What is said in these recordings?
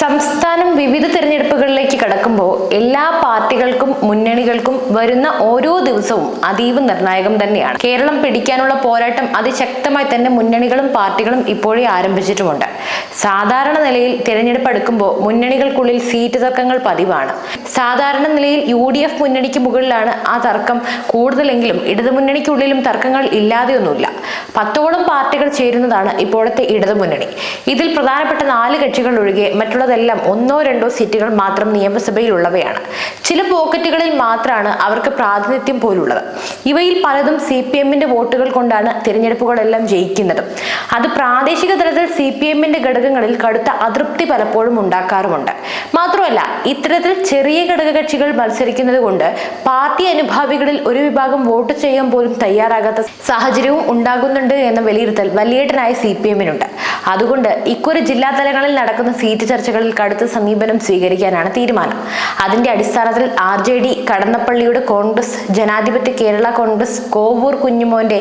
സംസ്ഥാനം വിവിധ തിരഞ്ഞെടുപ്പുകളിലേക്ക് കടക്കുമ്പോൾ എല്ലാ പാർട്ടികൾക്കും മുന്നണികൾക്കും വരുന്ന ഓരോ ദിവസവും അതീവ നിർണായകം തന്നെയാണ്. കേരളം പിടിക്കാനുള്ള പോരാട്ടം അതിശക്തമായി തന്നെ മുന്നണികളും പാർട്ടികളും ഇപ്പോഴേ ആരംഭിച്ചിട്ടുമുണ്ട്. സാധാരണ നിലയിൽ തിരഞ്ഞെടുപ്പ് അടുക്കുമ്പോൾ മുന്നണികൾക്കുള്ളിൽ സീറ്റ് തർക്കങ്ങൾ പതിവാണ്. സാധാരണ നിലയിൽ യു ഡി എഫ് മുന്നണിക്ക് മുകളിലാണ് ആ തർക്കം. കൂടുതലെങ്കിലും ഇടതുമുന്നണിക്കുള്ളിലും തർക്കങ്ങൾ ഇല്ലാതെയൊന്നുമില്ല. പത്തോളം പാർട്ടികൾ ചേരുന്നതാണ് ഇപ്പോഴത്തെ ഇടതുമുന്നണി ഇതിൽ പ്രധാനപ്പെട്ട നാല് കക്ഷികൾ ഒഴികെ മറ്റുള്ളതെല്ലാം ഒന്നോ രണ്ടോ സീറ്റുകൾ മാത്രം നിയമസഭയിലുള്ളവയാണ്. ചില പോക്കറ്റുകളിൽ മാത്രമാണ് അവർക്ക് പ്രാതിനിധ്യം പോലുള്ളത്. ഇവയിൽ പലതും സി പി എമ്മിന്റെ വോട്ടുകൾ കൊണ്ടാണ് തിരഞ്ഞെടുപ്പുകളെല്ലാം ജയിക്കുന്നതും. അത് പ്രാദേശിക തലത്തിൽ സി പി എമ്മിന്റെ ഘടകങ്ങളിൽ കടുത്ത അതൃപ്തി പലപ്പോഴും ഉണ്ടാക്കാറുമുണ്ട്. മാത്രമല്ല ഇത്തരത്തിൽ ചെറിയ ഘടകകക്ഷികൾ മത്സരിക്കുന്നത് കൊണ്ട് പാർട്ടി അനുഭാവികളിൽ ഒരു വിഭാഗം വോട്ട് ചെയ്യാൻ പോലും തയ്യാറാകാത്ത സാഹചര്യവും ഉണ്ടാകുന്നുണ്ട് എന്ന വിലയിരുത്തൽ വലിയേട്ടനായ സി പി എമ്മിനുണ്ട്. അതുകൊണ്ട് ഇക്കുറി ജില്ലാ തലങ്ങളിൽ നടക്കുന്ന സീറ്റ് ചർച്ചകളിൽ കടുത്ത സമീപനം സ്വീകരിക്കാനാണ് തീരുമാനം. അതിന്റെ അടിസ്ഥാനത്തിൽ ആർ ജെ ഡി കടന്നപ്പള്ളിയുടെ കോൺഗ്രസ് ജനാധിപത്യ Kerala Congress Kovoor കുഞ്ഞുമോന്റെ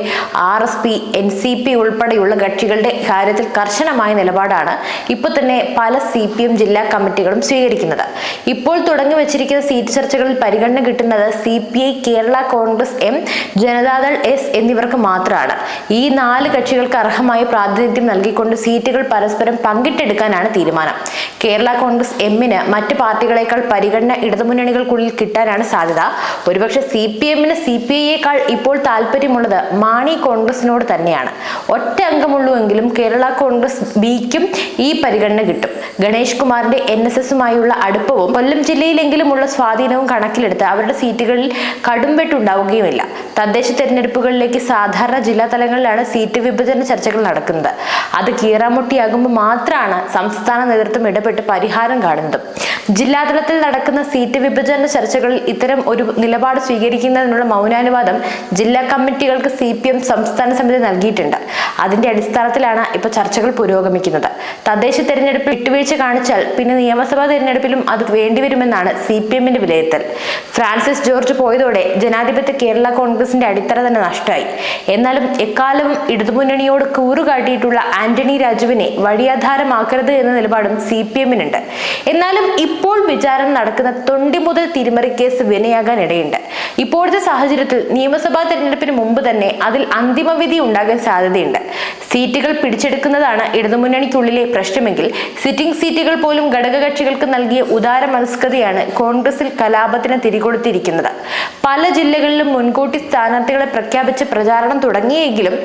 R S P N C P ഉൾപ്പെടെയുള്ള കക്ഷികളുടെ കാര്യത്തിൽ കർശനമായ നിലപാടാണ് ഇപ്പോൾ തന്നെ പല സി പി എം ജില്ലാ കമ്മിറ്റികളും സ്വീകരിക്കുന്നത്. ഇപ്പോൾ തുടങ്ങി വെച്ചിരിക്കുന്ന സീറ്റ് ചർച്ചകളിൽ പരിഗണന കിട്ടുന്നത് C P I Kerala Congress M Janata Dal S എന്നിവർക്ക് മാത്രമാണ്. ഈ നാല് കക്ഷികൾക്ക് അർഹമായ പ്രാതിനിധ്യം നൽകിക്കൊണ്ട് സീറ്റുകൾ പരസ്പരം പങ്കിട്ടെടുക്കാനാണ് തീരുമാനം. കേരള കോൺഗ്രസ് എമ്മിന് മറ്റ് പാർട്ടികളെക്കാൾ പരിഗണന ഇടതുമുന്നണികൾക്കുള്ളിൽ കിട്ടാനാണ് സാധ്യത. ഒരുപക്ഷെ സി പി എമ്മിന് സി പി ഐയേക്കാൾ ഇപ്പോൾ താല്പര്യമുള്ളത് മാണി കോൺഗ്രസിനോട് തന്നെയാണ്. ഒറ്റ അംഗമുള്ളൂവെങ്കിലും കേരള കോൺഗ്രസ് ബിക്കും ഈ പരിഗണന കിട്ടും. ഗണേഷ് കുമാറിന്റെ എൻ എസ് എസുമായുള്ള അടുപ്പവും കൊല്ലം ജില്ലയിലെങ്കിലുമുള്ള സ്വാധീനവും കണക്കിലെടുത്ത് അവരുടെ സീറ്റുകളിൽ കടുംവെട്ടുണ്ടാവുകയുമില്ല. തദ്ദേശ തെരഞ്ഞെടുപ്പുകളിലേക്ക് സാധാരണ ജില്ലാ തലങ്ങളിലാണ് സീറ്റ് വിഭജന ചർച്ചകൾ നടക്കുന്നത്. അത് കീറാമുട്ടിയാകുമ്പോൾ മാത്രമാണ് സംസ്ഥാന നേതൃത്വം ഇടപെട്ട് പരിഹാരം കാണുന്നത്. ജില്ലാതലത്തിൽ നടക്കുന്ന സീറ്റ് വിഭജന ചർച്ചകളിൽ ഇത്തരം ഒരു നിലപാട് സ്വീകരിക്കുന്നതിനുള്ള മൗനാനുവാദം ജില്ലാ കമ്മിറ്റികൾക്ക് സി പി എം സംസ്ഥാന സമിതി നൽകിയിട്ടുണ്ട്. അതിന്റെ അടിസ്ഥാനത്തിലാണ് ഇപ്പോൾ ചർച്ചകൾ പുരോഗമിക്കുന്നത്. തദ്ദേശ തെരഞ്ഞെടുപ്പ് വിട്ടുവീഴ്ച കാണിച്ചാൽ പിന്നെ നിയമസഭാ തെരഞ്ഞെടുപ്പിലും അത് വേണ്ടിവരുമെന്നാണ് സി പി എമ്മിന്റെ വിലയിരുത്തൽ. ഫ്രാൻസിസ് ജോർജ് പോയതോടെ ജനാധിപത്യ കേരള കോൺഗ്രസിന്റെ അടിത്തറ തന്നെ നഷ്ടമായി. എന്നാലും എക്കാലവും ഇടതുമുന്നണിയോട് കൂറുകാട്ടിയിട്ടുള്ള ആന്റണി രാജുവിനെ വഴിയാധാരമാക്കരുത് എന്ന നിലപാടും സി പി എമ്മിനുണ്ട്. എന്നാലും ഇപ്പോൾ വിചാരണ നടക്കുന്ന തൊണ്ടി മുതൽ തിരിമറി കേസ് വിനയാകാൻ ഇടയുണ്ട് ഇപ്പോഴത്തെ സാഹചര്യത്തിൽ നിയമസഭാ തെരഞ്ഞെടുപ്പിന് മുമ്പ് തന്നെ അതിൽ അന്തിമവിധി ഉണ്ടാകാൻ സാധ്യതയുണ്ട്. സീറ്റുകൾ പിടിച്ചെടുക്കുന്നതാണ് ഇടതുമുന്നണിക്കുള്ളിലെ പ്രശ്നമെങ്കിൽ സിറ്റിംഗ് സീറ്റുകൾ പോലും ഘടകകക്ഷികൾക്ക് നൽകിയ ഉദാര മനസ്കതയാണ് കോൺഗ്രസിൽ കലാപത്തിന് തിരികൊടുത്തിരിക്കുന്നത്. പല ജില്ലകളിലും മുൻകൂട്ടി സ്ഥാനാർത്ഥികളെ പ്രഖ്യാപിച്ച് പ്രചാരണം തുടങ്ങിയെങ്കിലും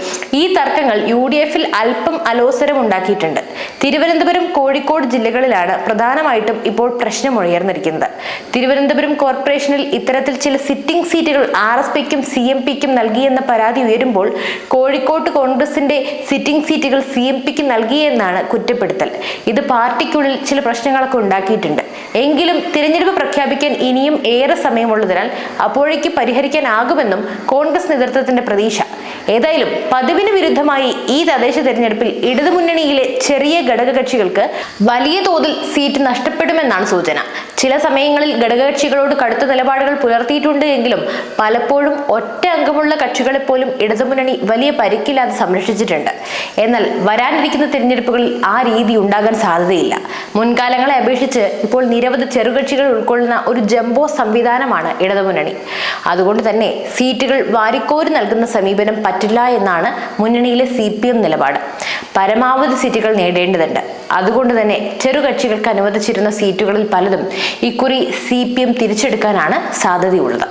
ഈ തർക്കങ്ങൾ യു ഡി എഫിൽ അല്പം അലോസരം ഉണ്ടാക്കിയിട്ടുണ്ട് തിരുവനന്തപുരം കോഴിക്കോട് ജില്ലകളിലാണ് പ്രധാനമായിട്ടും ഇപ്പോൾ പ്രശ്നം ഉയർന്നിരിക്കുന്നത്. തിരുവനന്തപുരം കോർപ്പറേഷനിൽ ഇത്തരത്തിൽ ചില സിറ്റിംഗ് സീറ്റുകൾ ആർ എസ് പിക്കും സി എം പിക്കും നൽകിയെന്ന പരാതി ഉയരുമ്പോൾ കോഴിക്കോട്ട് കോൺഗ്രസിന്റെ സിറ്റിംഗ് സീറ്റുകൾ സി എം പിക്ക് നൽകിയെന്നാണ് കുറ്റപ്പെടുത്തൽ. ഇത് പാർട്ടിക്കുള്ളിൽ ചില പ്രശ്നങ്ങളൊക്കെ ഉണ്ടാക്കിയിട്ടുണ്ട്. എങ്കിലും തിരഞ്ഞെടുപ്പ് പ്രഖ്യാപിക്കാൻ ഇനിയും ഏറെ സമയമുള്ളതിനാൽ അപ്പോഴേക്ക് പരിഹരിക്കാനാകുമെന്നും കോൺഗ്രസ് നേതൃത്വത്തിന്റെ പ്രതീക്ഷ. ഏതായാലും പതിവിന് വിരുദ്ധമായി ഈ തദ്ദേശ തെരഞ്ഞെടുപ്പിൽ ഇടതുമുന്നണിയിലെ ചെറിയ ഘടകകക്ഷികൾക്ക് വലിയ തോതിൽ സീറ്റ് നഷ്ടപ്പെടുമെന്നാണ് സൂചന. ചില സമയങ്ങളിൽ ഘടകകക്ഷികളോട് കടുത്ത നിലപാടുകൾ പുലർത്തിയിട്ടുണ്ട് എങ്കിലും പലപ്പോഴും ഒറ്റ അംഗമുള്ള കക്ഷികളെ പോലും ഇടതുമുന്നണി വലിയ പരിക്കില്ലാതെ സംരക്ഷിച്ചിട്ടുണ്ട്. എന്നാൽ വരാനിരിക്കുന്ന തിരഞ്ഞെടുപ്പുകളിൽ ആ രീതി ഉണ്ടാകാൻ സാധ്യതയില്ല. മുൻകാലങ്ങളെ അപേക്ഷിച്ച് ഇപ്പോൾ നിരവധി ചെറുകക്ഷികൾ ഉൾക്കൊള്ളുന്ന ഒരു ജംബോ സംവിധാനമാണ് ഇടതുമുന്നണി. അതുകൊണ്ട് തന്നെ സീറ്റുകൾ വാരിക്കോരി നൽകുന്ന സമീപനം പറ്റില്ല എന്നാണ് മുന്നണിയിലെ സി പി എം നിലപാട്. പരമാവധി സീറ്റുകൾ നേടേണ്ടതുണ്ട്. അതുകൊണ്ട് തന്നെ ചെറുകക്ഷികൾക്ക് അനുവദിച്ചിരുന്ന സീറ്റുകളിൽ പലതും ഇക്കുറി സി പി എം തിരിച്ചെടുക്കാനാണ് സാധ്യതയുള്ളത്.